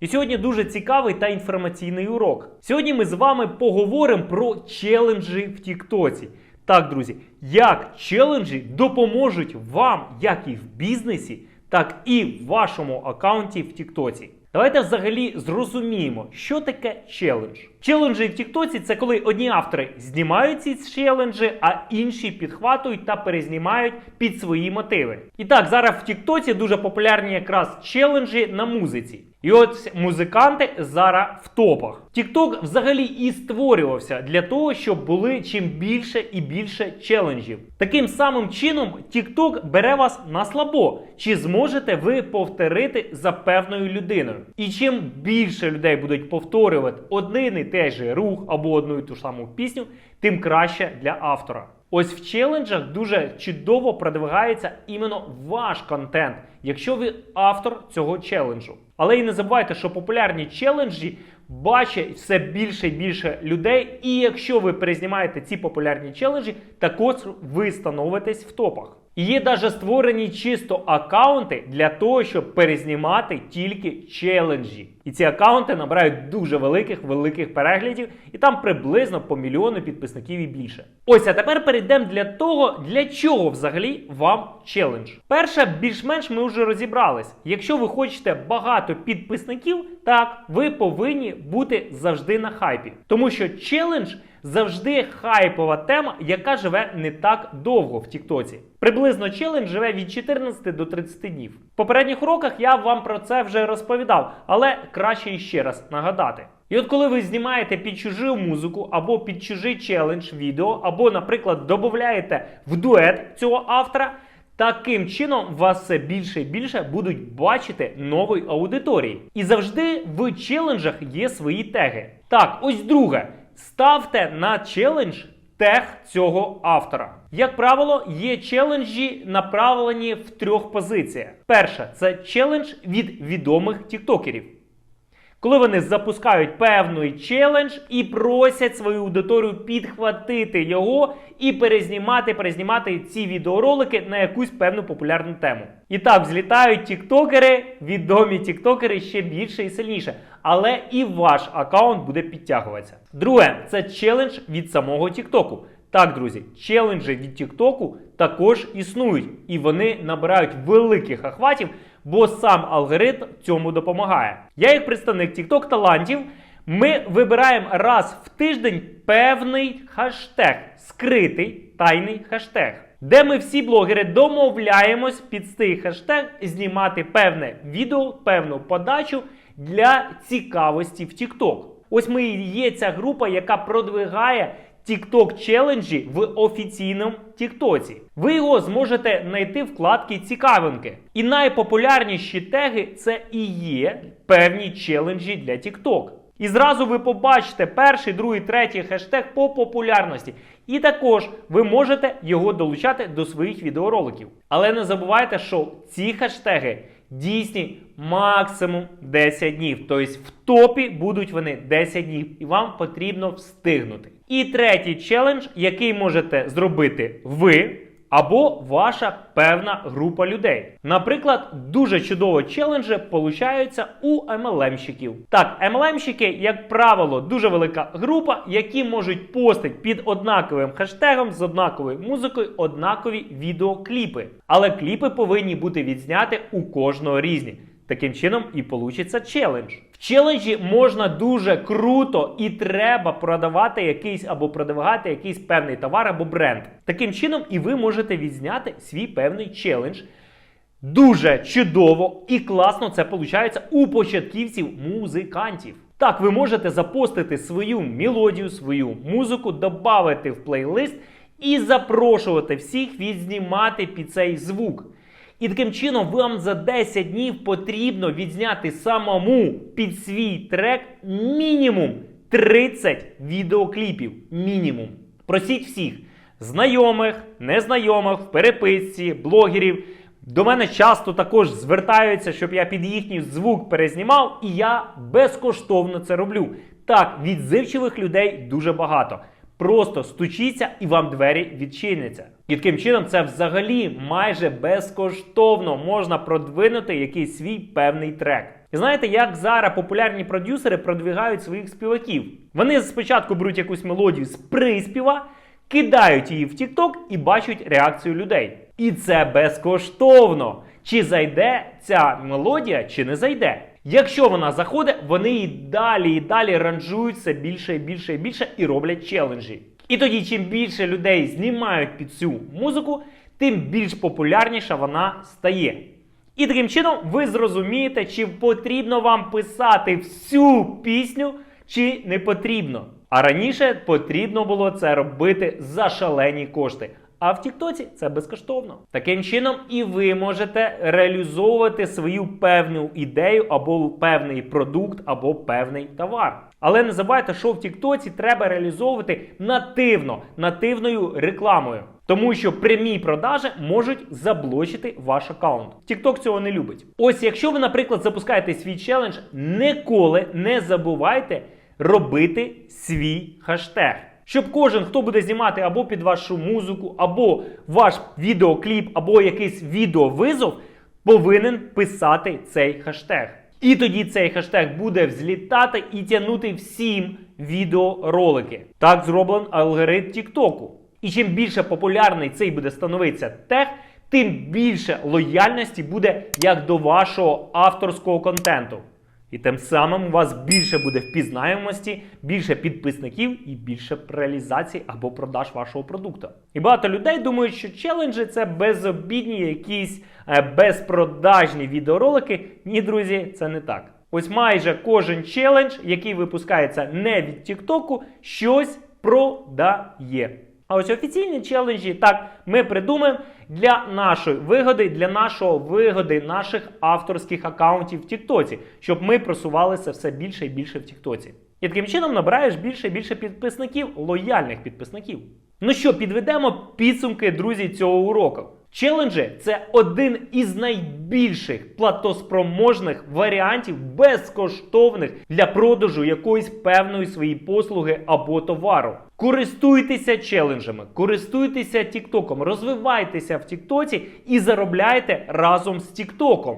І сьогодні дуже цікавий та інформаційний урок. Сьогодні ми з вами поговоримо про челенджі в Тіктоці. Так, друзі, як челенджі допоможуть вам як і в бізнесі, так і в вашому аккаунті в Тіктоці. Давайте взагалі зрозуміємо, що таке челендж. Челенджі в Тіктоці це коли одні автори знімають ці челенджі, а інші підхватують та перезнімають під свої мотиви. І так, зараз в Тіктоці дуже популярні якраз челенджі на музиці. І от музиканти зараз в топах. TikTok взагалі і створювався для того, щоб були чим більше і більше челенджів. Таким самим чином, TikTok бере вас на слабо. Чи зможете ви повторити за певною людиною? І чим більше людей будуть повторювати один і той же рух або одну і ту ж саму пісню, тим краще для автора. Ось в челенджах дуже чудово продвигається іменно ваш контент, якщо ви автор цього челенджу. Але і не забувайте, що популярні челенджі бачать все більше і більше людей. І якщо ви перезнімаєте ці популярні челенджі, також ви становитесь в топах. Є навіть створені чисто аккаунти для того, щоб перезнімати тільки челенджі. І ці аккаунти набирають дуже великих великих переглядів, і там приблизно по мільйону підписників і більше. Ось а тепер перейдемо для того, для чого взагалі вам челендж. Перше, більш-менш ми вже розібрались. Якщо ви хочете багато підписників, так ви повинні бути завжди на хайпі, тому що челендж завжди хайпова тема, яка живе не так довго в Тіктоці. Приблизно челендж живе від 14 до 30 днів. В попередніх уроках я вам про це вже розповідав, але краще іще раз нагадати. І от коли ви знімаєте під чужу музику або під чужий челендж відео, або, наприклад, додаєте в дует цього автора. Таким чином вас все більше і більше будуть бачити нової аудиторії. І завжди в челенджах є свої теги. Так, ось друге. Ставте на челендж тех цього автора. Як правило, є челенджі направлені в трьох позиціях. Перша це челендж від відомих тіктокерів. Коли вони запускають певний челендж і просять свою аудиторію підхватити його і перезнімати, перезнімати ці відеоролики на якусь певну популярну тему. І так взлітають тіктокери, відомі тіктокери ще більше і сильніше. Але і ваш аккаунт буде підтягуватися. Друге, це челендж від самого Тіктоку. Так, друзі, челенджі від Тіктоку також існують, і вони набирають великих охватів, бо сам алгоритм цьому допомагає. Я, як представник TikTok талантів, ми вибираємо раз в тиждень певний хаштег, скритий тайний хаштег, де ми всі блогери домовляємось під цей хаштег знімати певне відео, певну подачу для цікавості в TikTok. Ось ми є ця група, яка продвигає TikTok челенджі в офіційному Тіктоці. Ви його зможете знайти в вкладці цікавинки. І найпопулярніші теги це і є певні челенджі для TikTok. І зразу ви побачите перший, другий, третій хештег по популярності. І також ви можете його долучати до своїх відеороликів. Але не забувайте, що ці хештеги дійсні максимум 10 днів. Тобто в топі будуть вони 10 днів, і вам потрібно встигнути. І третій челендж, який можете зробити ви. Або ваша певна група людей. Наприклад, дуже чудово челенджі получаються у MLM-щиків. Так, MLM-щики, як правило, дуже велика група, які можуть постити під однаковим хештегом з однаковою музикою однакові відеокліпи. Але кліпи повинні бути відзняти у кожного різні. Таким чином і получиться челендж. В челенджі можна дуже круто і треба продавати якийсь або продвигати якийсь певний товар або бренд. Таким чином, і ви можете відзняти свій певний челендж. Дуже чудово і класно це виходить у початківців музикантів. Так, ви можете запостити свою мелодію, свою музику, додати в плейлист і запрошувати всіх відзнімати під цей звук. І таким чином вам за 10 днів потрібно відзняти самому під свій трек мінімум 30 відеокліпів. Мінімум. Просіть всіх знайомих, незнайомих, в переписці, блогерів. До мене часто також звертаються, щоб я під їхній звук перезнімав, і я безкоштовно це роблю. Так, відзивчивих людей дуже багато. Просто стучіться і вам двері відчиняться. І таким чином це взагалі майже безкоштовно можна продвинути якийсь свій певний трек. І знаєте, як зараз популярні продюсери продвигають своїх співаків? Вони спочатку беруть якусь мелодію з приспіва, кидають її в TikTok і бачать реакцію людей. І це безкоштовно. Чи зайде ця мелодія, чи не зайде. Якщо вона заходить, вони і далі і далі ранжують все більше і більше і більше і роблять челенджі. І тоді, чим більше людей знімають під цю музику, тим більш популярніша вона стає. І таким чином ви зрозумієте, чи потрібно вам писати всю пісню, чи не потрібно. А раніше потрібно було це робити за шалені кошти. А в Тіктоці це безкоштовно. Таким чином, і ви можете реалізовувати свою певну ідею або певний продукт, або певний товар. Але не забувайте, що в Тіктоці треба реалізовувати нативно, нативною рекламою. Тому що прямі продажі можуть заблочити ваш аккаунт. TikTok цього не любить. Ось, якщо ви, наприклад, запускаєте свій челендж, ніколи не забувайте робити свій хештег. Щоб кожен, хто буде знімати або під вашу музику, або ваш відеокліп, або якийсь відеовизов, повинен писати цей хештег. І тоді цей хештег буде взлітати і тягнути всім відеоролики. Так зроблений алгоритм Тіктоку. І чим більше популярний цей буде становитися тег, тим більше лояльності буде як до вашого авторського контенту. І тим самим у вас більше буде впізнаємості, більше підписників і більше реалізацій або продаж вашого продукту. І багато людей думають, що челенджі це безобідні, якісь е, безпродажні відеоролики. Ні, друзі, це не так. Ось майже кожен челендж, який випускається не від Тіктоку, щось продає. А ось офіційні челенджі, так, ми придумаємо для нашої вигоди, для нашого вигоди наших авторських акаунтів в Тіктоці, щоб ми просувалися все більше і більше в Тіктоці. І таким чином набираєш більше і більше підписників, лояльних підписників. Ну що, підведемо підсумки, друзі, цього уроку. Челенджі це один із найбільших платоспроможних варіантів безкоштовних для продажу якоїсь певної своєї послуги або товару. Користуйтеся челенджами, користуйтеся Тіктоком, розвивайтеся в Тіктоці і заробляйте разом з Тіктоком.